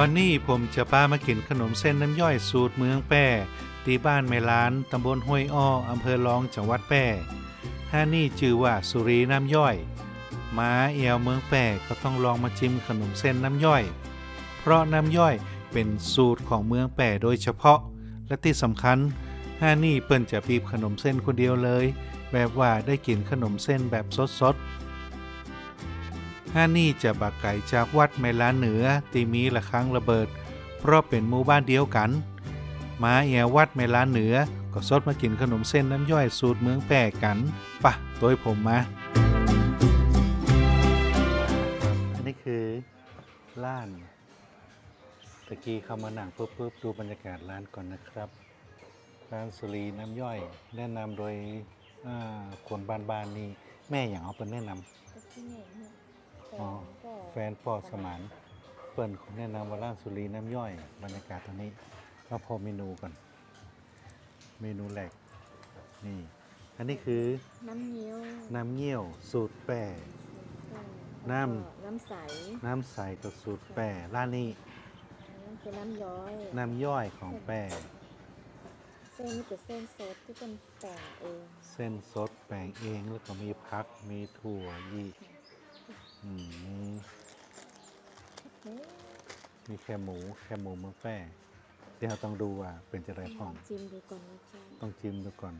วันนี้ผมจะพามากินขนมเส้นน้ำย่อยสูตรเมืองแป้ตีบ้านแม่ล้านตำบลห้วยอ้ออำเภอรองจังหวัดแป้ห้านี่ชื่อว่าสุรีน้ำย่อย มาเอวเมืองแป้ก็ต้องลองมาชิมขนมเส้นน้ำย่อย เพราะน้ำย่อยเป็นสูตรของเมืองแป้โดยเฉพาะ และที่สำคัญห้านี่เปิ้นจะบีบขนมเส้นคนเดียวเลย แบบว่าได้กินขนมเส้นแบบสดๆ้านี่จะบักไก่จากวัดไมลาเหนือตีมีละครั้งระเบิด เพราะเป็นหมู่บ้านเดียวกัน มาแอววัดไมลาเหนือ ก็สดมากินขนมเส้นน้ำย่อยสูตรเมืองแปรกันปะโดยผมมา อันนี้คือร้านตะกี้เข้ามาหนังปุ๊บปุ๊บดูบรรยากาศร้านก่อนนะครับร้านสุรีน้ำย่อย แนะนำโดยคนบ้านๆนี่แม่อย่างเอาเป็นแนะนำ อ๋อนก็แฟนพ่อสมานเปิ้นแนะนำว่าร้านสุรีน้ำย่อย บรรยากาศตรงนี้เราพอเมนูก่อน เมนูแรกนี่ อันนี้คือน้ำเงี้ยวน้ำเงี้ยวสูตรแปรก็น้ำ แล้วก็น้ำใสน้ำใสกับสูตรแปรร้านนี้นั่นคือน้ำย้อย น้ำย่อยของแปรเส้นนี่เป็นเส้นสดที่เป็นแต่งเองเส้นสดแปลงเองแล้วก็มีพักมีถั่วยีอืมมี นี่ มีแค่หมูแค่หมูเมืองแปรเดี๋ยวเราต้องดูว่าเป็นจะไรพ่องชิมดูก่อนนะจ๊ะต้องชิมดูก่อน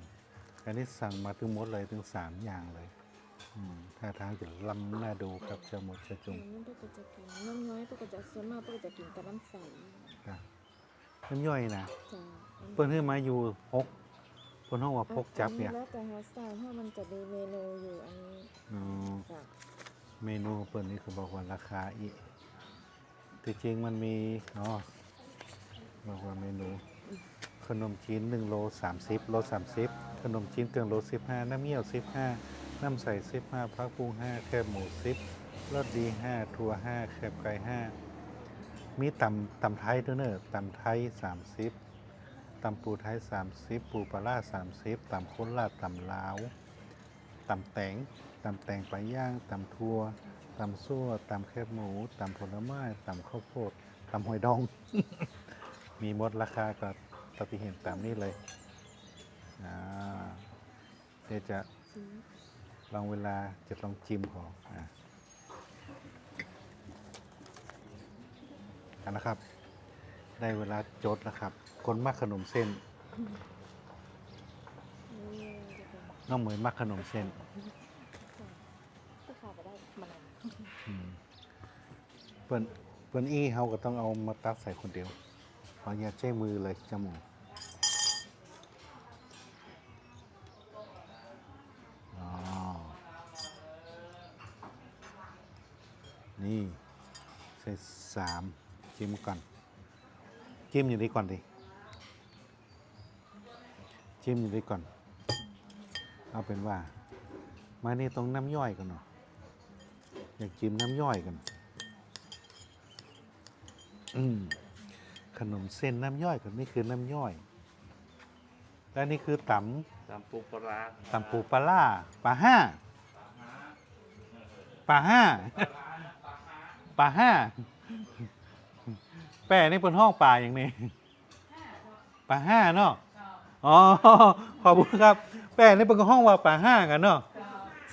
อันนี้สั่งมาถึงหมดเลยถึงสามอย่างเลยอืมท่าทางจะล้ำน่าดูครับเจ้าหมดเจ้าจุงน้ำพวกก็จะกินน้ำย้อยพวกก็จะส่วนมากพวกก็จะกินแต่น้ำใสนะน้ำย่อยนะจ้ะเปิ้นให้มาอยู่พกเปิ้นห้องว่าพกจับเนี่ยอัแล้วแต่เฮาใส่เพราะมันจะมีเมนูอยู่อันนี้อ๋อจ้ะเมนูของเปิ้นนี่เขาบอกว่าราคาอี กแต่จริงมันมีอ๋อบอกว่าเมนู ขนมจีน1โล30โล30 ขนมจีนเกลืองโล 15 น้ำเงี้ยว 15 น้ำใส15พักปรุง5แคบหมู 10รสดี 5 ถั่ว 5 แคบไก่ 5 มีตำตำไทยด้วยเนอะตำไทย 30ตำปูไทย 30 ปูปลาร้า30ตำข้นลาดตำลาวตำแตงตำแตงปลาย่างตำทั่ว ตำซั่วตำแคบหมูตำผลไม้ตำข้าวโพดตำหอยดอง มีหมดราคาก็ปฏิเห็นตามนี้เลยอ่าเดี๋ยวจะชิมลองเวลาจะลองจิ้มขออะกันนะครับ ได้เวลาจดแล้วครับ คนมักขนมเส้นนี่จะเป็นน้องเหมยมักขนมเส้น ก็ขาดไปได้มะนาว อืม เปิ้นเปิ้นอี้เขาก็ต้องเอามาตักใส่คนเดียวเพราะอย่าใช้มือเลยจมูกนี่ใส่สามจิ้มก่อนจิ้มอยู่ดีก่อนดิจิ้มอยู่ดีก่อน เอาเป็นว่า มานี่ตรงน้ำย่อยกันเนาะ อยากจิ้มน้ำย่อยกัน อืมขนมเส้นน้ำย่อยกันนี่คือน้ำย่อย และนี่คือตตำปูปลาร้าำตำปูปลาล่าปลาห้าปลาห้าปลาห้าแปะนี่เป็นห้องปลาอย่างนี้ปลาห้าเนาะอ๋อขอบคุณครับ แปะนี่เป็นห้องว่าปลาห้ากันเนาะ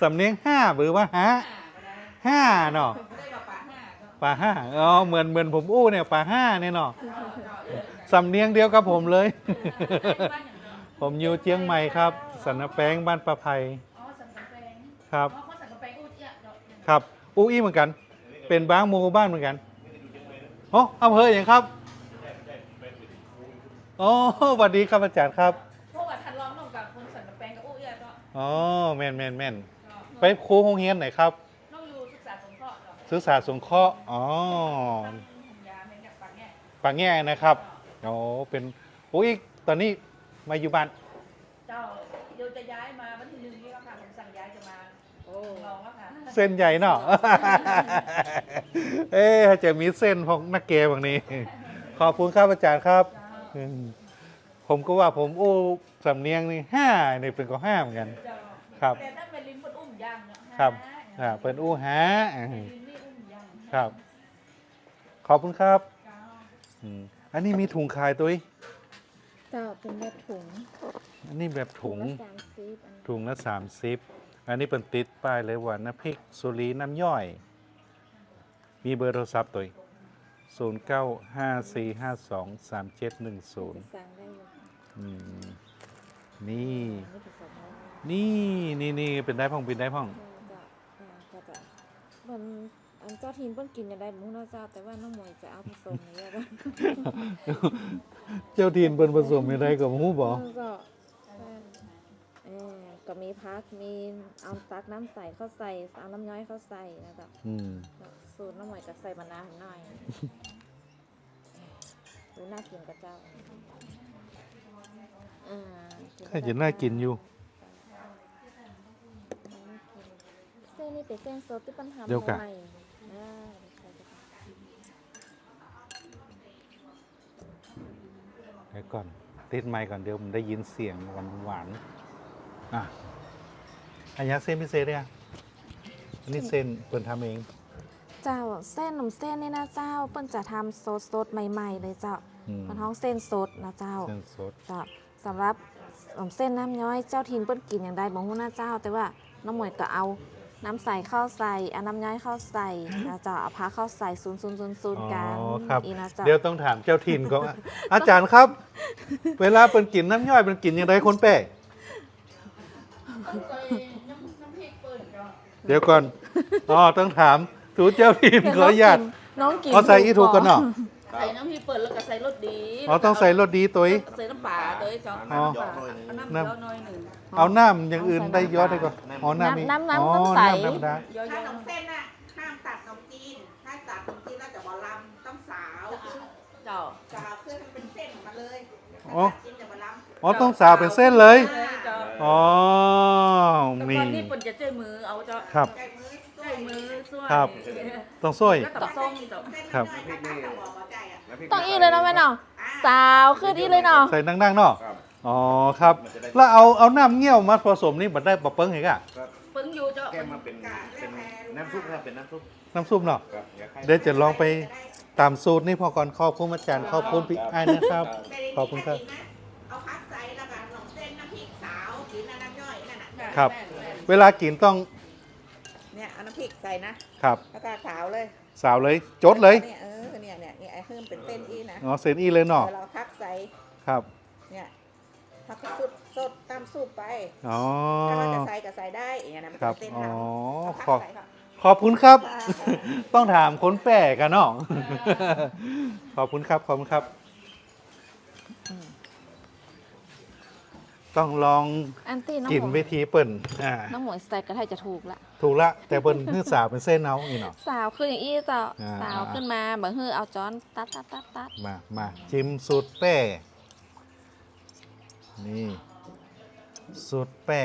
สำเนียงห้าหรือว่าห้า ห้าเนาะปลาห้าอ๋อเหมือนเหมือนผมอู้เนี่ยปลาห้าเนี่ยเนาะสำเนียงเดียวกับผมเลย ผมอยู่เจียงใหม่ครับ สันนแป้งบ้านปลาไพอ๋อสันกะแปงครับอ๋อเขาสันกะแปงอู้เจี๊ยะเนาะครับ อู้อี้เหมือนกัน เป็นบ้างหมูบ้านเหมือนกันโอ้อำเภออย่างครับอ๋อสวัสดีครับอาจารย์ครับเพราะว่าทันร้องน้องกับคนสันกะแปงกับอู้เจี๊ยะก็อ๋อแม่นแม่นแม่นเนาะไปครูโรงเรียนไหนครับ ศึกษาสงเคราะห์อ๋อทำผมยาเป็นแบบปากแง่ปางแง่นะครับอ๋อเป็นอู้อีกตอนนี้มาอยู่บ้านเจ้าเดี๋ยวจะย้ายมาวันที่หนึ่งนี้แล้วค่ะผมสั่งย้ายจะมาโอ้ลองแล้วค่ะเส้นใหญ่เนาะเอ๊ะจะมีเส้นของนักเกมแบบนี้ ขอบคุณครับอาจารย์ครับเจ้าอืมผมก็ว่าผมอู้สำเนียงนี่ห้าในเป็นก็ห้าเหมือนกันเจ้าครับแต่ถ้าเป็นลิ้นเป็นอุ้มย่างเนาะครับฮะอ่าเป็นอู้ห้า ครับ ขอบคุณครับเจ้าอืมอันนี้มีถุงขายตัวอีกเจ้าเป็นแบบถุงอันนี้แบบถุง ละสามสิบอันถุงละสามสิบอันนี้เป็นติดป้ายเลยว่าน้ำพริกสุรีน้ำย่อย มีเบอร์โทรศัพท์ตัวศูนย์เก้าห้าสี่ห้าสองสามเจ็ดหนึ่งศูนย์สั่งได้เลยค่ะนี่ อันนี้เป็นสองร้อยนี่นี่นี่เป็นได้พ่องเป็นได้พ่องจะอ่าก็จะมัน อันเจ้าทีนเพิ่นกินอย่างได้หมูเนาะเจ้า แต่ว่าน้องหมวยจะเอาผสมอย่างเงี้ยก็เจ้าทีนเป็นผสมไม่ได้กับหมูบอก็เออก็มีพักมีเอาตักน้ำใส่เข้าใส่เอาน้ำย้อยเข้าใส่นะจ๊ะอืมสูตรน้ำหมวยก็ใส่มะนาวหน่อยดูน่ากินกับเจ้าอ่าถ้าจะน่ากินอยู่ เส้นนี่เป็นเส้นสดที่ปัญหาเดี๋ยวกะใหม่ได้ใส่ เข้าไปเดี๋ยวก่อนติดไมค์ก่อนเดี๋ยวผมได้ยินเสียงหวานหวานๆอะอันยักษ์เส้นพิเศษเนี่ยอันนี้เส้นเปิ่นทำเอง เจ้าเส้นขนมเส้นนี่นะเจ้าเปิ้นจะทำสดสดๆใหม่ ๆ เลยเจ้าอืมมันท้องเส้นสดนะเจ้าเส้นสดเจ้าสำหรับขนมเส้นน้ำย้อยเจ้าทินเปิ้นกินอย่างใดบ่ฮู้นะเจ้า แต่ว่าน้องหมวยก็เอา น้ำใส่เข้าใส่เอาน้ำย้อยเข้าใส่นะเจ้าเอาผ้าเข้าใส่ศูนย์ศูนย์ศูนย์ศูนย์กันอ๋อครับ อีนะเจ้าเดี๋ยวต้องถามเจ้าถิ่นก่อนอาจารย์ครับ เวลาเป็นกินน้ำย่อยเป็นกินยังไงคนแปะต้องใส่น้ำน้ำพริกเปิดเนาะเดี๋ยวก่อนอ๋อต้องถามถูเจ้าถิ่นขออนุญาตน้องกินเอาใส่อีถูกกันเนาะใส่น้ำพริกเปิดแล้วก็ใส่รสดีอ๋อต้องใส่รสดีตัวอี ใส่น้ำปลาตัวอีกจ้ะอ๋อ น้ำปลาเอาน้ำเยอะหน่อยหนึ่ง เอาน้ำอย่างอื่นได้เยอะได้ก่อนอ๋อน้ำมีน้ำน้ำอ๋อน้ำใสน้ำธรรมดาเยอะถ้าๆขนมเส้นน่ะห้ามตัดขนมจีน ถ้าตัดขนมจีนแล้วจะบอลำต้องสาวคือเจ้าสาวเพื่อให้มันเป็นเส้นออกมาเลยอ๋อถ้าตัดจีนจะบอลอ๋อต้องสาวเป็นเส้นเลยเจ้าอ๋อแต่นี่ ก่อนนี่เปิดจะใช้มือเอาเจ้าครับำใช้มือช่วใช้ยมือช่วยครับ ต้องช่วยแล้วตับส้มเจ้าเส้นครับน้อยๆถ้าตัดจะบอกว่าใจอะต้องอีเลยเนาะแม่เนาะอ่าสาวขึ้นอีเลยเนาะใส่นั่งๆเนาะ ครับ อ๋อครับ แล้วเอาเอาน้ำเงี้ยวมาผสมนี่บัดได้บะเปิ้งเหรอปึ้งอยู่เจ้าแก้มมาเป็นเป็นน้ำซุปครับเป็นน้ำซุปน้ำซุปเนาะครับอยากให้เดี๋ยวจะลองไปตามสูตรนี่พอก่อนขอบคุณอาจารย์ขอบคุณพี่ไอ้ายนะครับ ขอบคุณครับ เอาพักใส่แล้วก็ขนมเส้นน้ำพริกสาวกินน้ำย่อยนั่นน่ะครับ เวลากินต้องเนี่ยเอาน้ำพริกใส่นะครับ แล้วก็สาวเลยสาวเลยจดเลยเนี่ยเออเนี่ยเนี่ยเนี่ยไอ้เพิ่มเป็นเส้นอีนะอ๋อเซนอีเลยเนาะเวลาพักใส่ครับ เนี่ยพักสุดสดตามสูบไปอ๋อ ถ้าเราจะใส่ก็ใส่ได้อย่างเงี้ยนะมันครับจะเส้นอ๋อ ทำขอบใส่ครับขอบคุณครับค่ะต้องถามคนแปลกันเนาะ ขอบคุณครับ ขอบคุณครับต้องลองอันตี้น้องกินหมเววยทีเปิ่นอ่าน้องหมวยใส่กระไทยจะถูกละ ถูกละ แต่เปิ่นเพื่อสาวเป็นเส้นเอาอีเนาะ สาวขึ้นอย่างอี้เจ้าอ่า สาวขึ้นมาแบบเฮือเอาจ้อนตัดตัดตัดตัดมามาชิมสูตรแป้ นี่สูตรแป้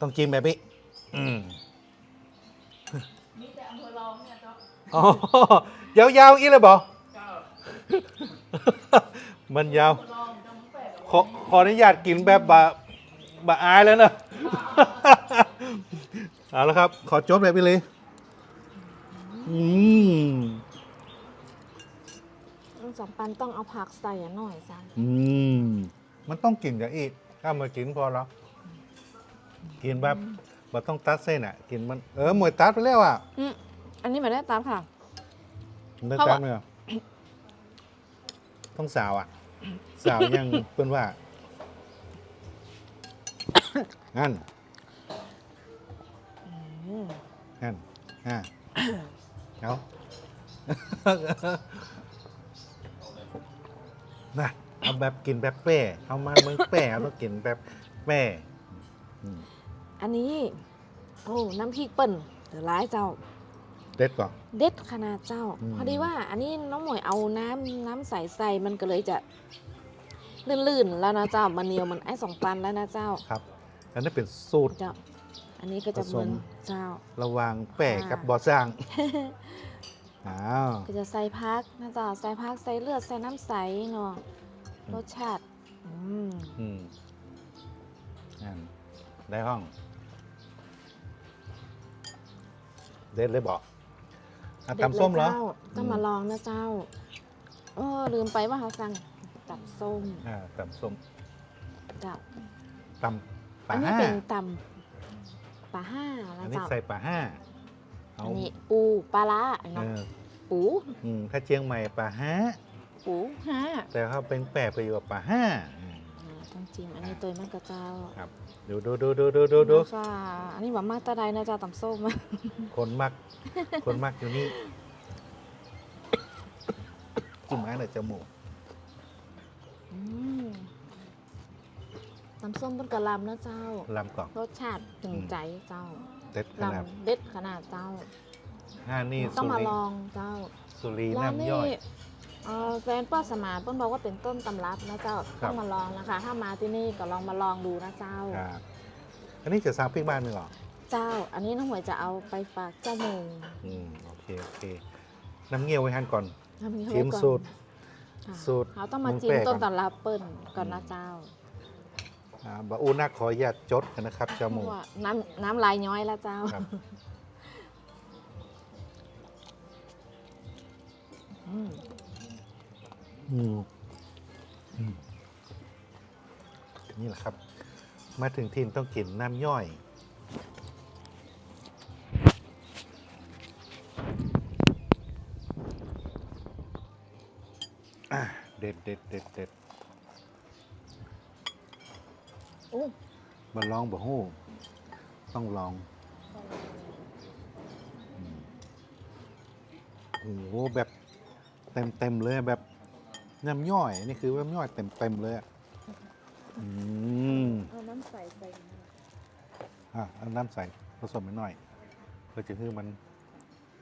ต้องจิ้มแบบนี้อืมมีแต่อำเภอรองเนี่ยเจ้าอ๋อยาวๆอีเลยบอเจ้ามันยาว อำเภอรองเจ้ามึงแปลกขอขออนุญาตกินแบบบะบะอายแล้วนะ เอาละครับ ขอจบแบบนี้เลย อืมน้อง สองปันต้องเอาผักใส่อะหน่อยจ้ะอืม มันต้องกินอย่างอีกถ้ามากินพอแล้วกินแบบมันต้องตัดเส้นอะ กินมัน เออหมวยตัดไปแล้วอะอืมอันนี้ไม่ได้ตัดค่ะได้เพราะตัว่าดไหมอะต้องสาวอะ สาวยังเพื่อนว่างั้นอืมนั่นอ่าเอา นะเอาแบบกินแบบแป้เอามาเมืองแป้เอาต้องกินแบบแป้อืมอันนี้ โอ้น้ำพริกเปิ่นเดี๋ยวร้ายเจ้า เด็ดก่อนเด็ดขนาดเจ้า อืม พอดีว่า อันนี้น้องหมวยเอาน้ำน้ำใสใส่มันก็เลยจะลื่นๆแล้วนะเจ้ามันเหนียวมันไอ้สองปันแล้วนะเจ้าครับ อันนี้เป็นสูตร เจ้า อันนี้ก็จะผเหสมมือนเจ้า ระหว่างแป้กับบอสร้าง อ้าวก็จะใส่พักนะเจ้าใส่พักใส่เลือดใส่น้ำใสเนาะรสชาติ อืมอืมนั่นได้ห้อง เด็ดเลยบอกอะตำส้มเหรอ ด็ดลยเจ้าต้องมาลองนะเจ้าเออลืมไปว่าเขาสั่งตำส้มอ่าตำส้มเจ้าตำปลาอันนี้ห้าเป็นตำปลาห้าอันะนนี้เจ้าใส่ปลาห้าเอาอันนี้ปูปลาละเอเนาะอปูอืมถ้าเชียงใหม่ปลาห้าปูห้าแต่เขาเป็นแปลไปอยู่ว่าปลาห้าอืมอ่าต้องจิ้มอันนี้ตัวมันกระเจ้าครับดูดูดูดูดูดูดูค่ะอันนี้แบบมากตาใดนะเจ้าตำส้มคนมัก คนมักอยู่นี่จิ้มอันไหนจมูกอืมตำส้มบนกระลำนะเจ้าลำก่อนรสชาติถึงใจเจ้า เด็ดขลนาดำเด็ดขนาดเจ้าห้านี่ต้องสุมารีลองเจ้าสุรีร้านน้ำนี้ย่อย เอ่อแฟนป้าสมานเปิ้ลบอกว่าเป็นต้นตำรับนะเจ้าครับ ต้องมาลองนะคะ ถ้ามาที่นี่ก็ลองมาลองดูนะเจ้า ครับอันนี้จะสร้างพริกบ้านหนึ่งเหรอเจ้า อันนี้น้องหวยจะเอาไปฝากเจ้าหมูอืมโอเคโอเค น้ำเงี้ยวไว้หันก่อน ทำอย่างนี้ชิมไว้ก่อนสูตรค่ะสูตรเราต้องมาเมืองจิ้มแพร่ก่อน ต้นตำรับเปิ้ลก่อนนะเจ้า อ่าบะอูนักขออนุญาตจดกันนะครับจเพมูกราะว่าน้ำน้ำลายย้อยแล้วเจ้า ครับ อืมอืมอืมนี่แหละครับ มาถึงทีนต้องกินน้ำย่อย อะเด็ดเด็ดเด็ดเด็ด โอ้ มาลองบ่ฮู้ต้องลองอืมโอ้โหแบบเต็มเต็มๆเลยอะแบบน้ำย่อยนี่คือว่าน้ำย่อยเต็มเต็มๆเลยอะอืมเอาน้ำใส่ใส่อะเอาน้ำใส่ผสมไปหน่อยเพื่อจะให้มัน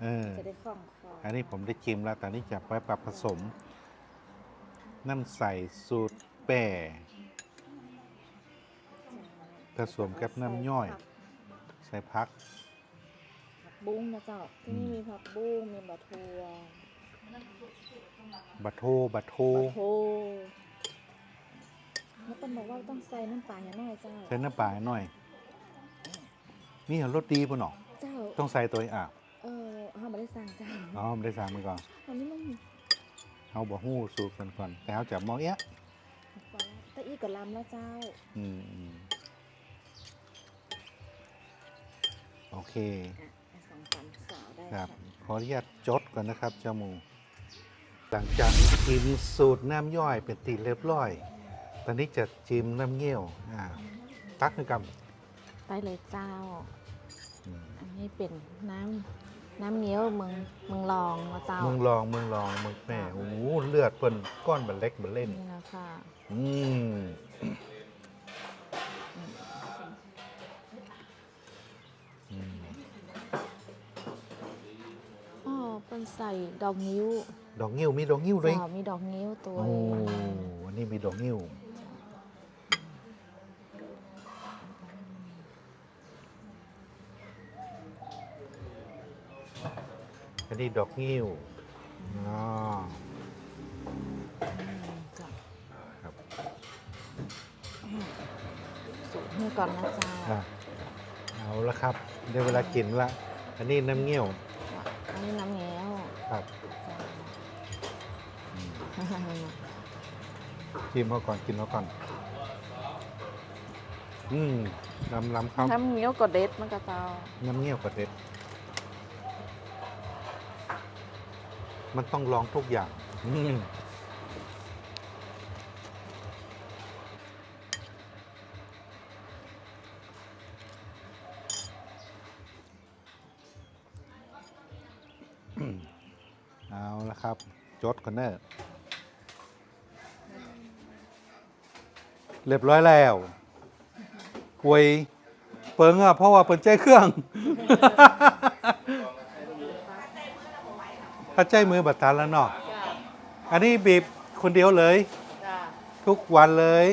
เออจะได้คล่องคออันนี้ผมได้จิ้มแล้วแต่นี่จะไปปรับผสม น้ำใส่สูตรแปร ผสมกับน้ำย่อย ใส่พัก ผักบุ้งนะเจ้าที่นี่มีผักบุ้งมีบะทัวบะโทบะโทบะโทแล้วต้องบอกว่าต้องใส่น้ำปลาอย่างน้อยเจ้าใส่น้ำปลาหน่อย นี่รสดีป่ะเนาะเจ้าต้องใส่ตัวอะเออเขาไม่ได้สั่งเจ้าอ๋อไม่ได้สั่งมาก่อนอันนี้มันเอาบ่ฮู้สูตรกันก่อนแต่เอาจับมองเอี้ยะปลาตะอี้กับลำแล้วเจ้า อืมอืม โอเคอะอะสองสามสาวได้ครับค่ะขออนุญาตจดก่อนนะครับเจ้าหมู หลังจากกินสูตรน้ำย่อยเป็นตีเรียบร้อย ตอนนี้จะจิ้มน้ำเงี้ยวอ่าตักหนึ่งกได้เลยเจ้าำอืมอันนี้เป็นน้ำน้ำเงี้ยวเมืองเมืองรองนะเจ้า เมืองลองเมืองลองเมืองแม่โอ้โหเลือดเปิ้นก้อนบันเล็กบันเล่น นี่นะค่ะ อืม เป็นใส่ดอกนิ้วดอกงิ้วมีดอกงิ้วด้วยเจ้ามีดอกนิ้วตัวโอ้อันนี้มีดอกงิ้ว อันนี้ดอกงิ้วอ๋อจ้ะครับสูตรนี่ก่อนนะเจ้าอะเอาละครับ ได้เวลากินละ อันนี้น้ำเงี้ยว อันนี้น้ำเงี้ยว ครับชิมเขาก่อนกินเขาก่อน อืมลำลำครับน้ำเงี้ยวก็เด็ดมันก็เจ้าน้ำเงี้ยวกระเด็ด มันต้องลองทุกอย่าง อืมเอาละครับ จดคอนเนอร์เรียบร้อยแล้วหวยเปิงอะเพราะว่าเปิดใจเครื่องถ้าใจมือบัตรทานแล้วเนาะจ้าอันนี้บีบคนเดียวเลยจ้าทุกวันเลย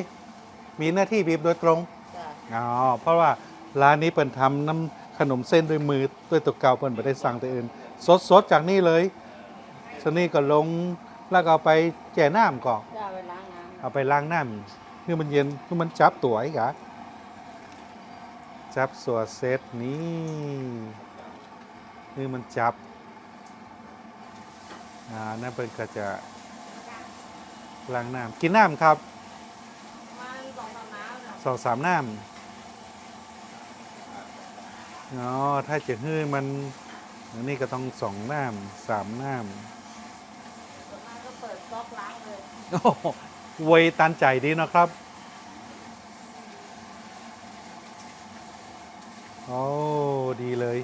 มีหน้าที่บีบโดยตรงจ้าอ๋อเพราะว่าร้านนี้เปิ่นทำน้ำขนมเส้นด้วยมือด้วยตัวเก่าเปิ่นไม่ได้สั่งแต่อื่น สดๆจากนี่เลย สนี่ก็ลงแล้วก็เอาไปแจ่น้ำก่อนจ้าเวลางานเอาไปล้างน้ำคือมันเย็นคือมันจับตัวไอ้กะจับสัวเซตนี้คือมันจับ อ่า นั่นเป็นก็จะล้างน้ำกินน้ำครับมันสองสามน้ำเนาะสองสามน้ำอ๋อถ้าจะให้มันอันนี้ก็ต้องสองน้ำสามน้ส่วนมากก็เปิดก๊อกล้างเลยำ โอ้ไวตันใจดีนะครับโอ้ดีเลย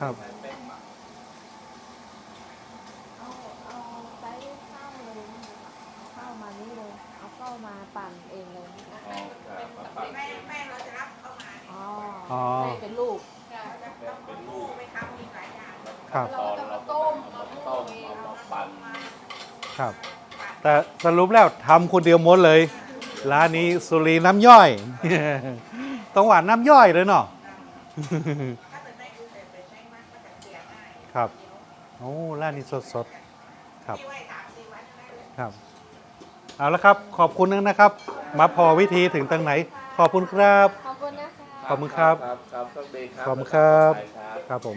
ครับ เอาเอาไซส์ข้าวเลยเอาข้าวมานี่เลย เอาข้าวมาปั่นเองเลย แป้งแป้งเราจะรับเข้ามา อ๋อ อ๋อ ได้เป็นลูก เราจะต้องเป็นลูกไปทำอีกหลายอย่าง ครับ เราก็มาต้มมาต้มเอามาปั่น ครับ แต่สรุปแล้วทำคนเดียวหมดเลย ร้านนี้สุรีน้ำย่อย ต้องหวานน้ำย่อยเลยเนาะถ้าเป็นแป้งอื่นเป็นแป้งมากก็จะเสียง่ายครับ โอ้ร้านนี้สดๆ ครับที่ไว้สามสี่วันได้เลยครับ เอาละครับขอบคุณนะครับ มาพอวิธีถึงตรงไหน ขอบคุณครับ ขอบคุณนะคะ ขอบคุณครับ ครับครับโชคดีครับขอบคุณครับไปครับครับผม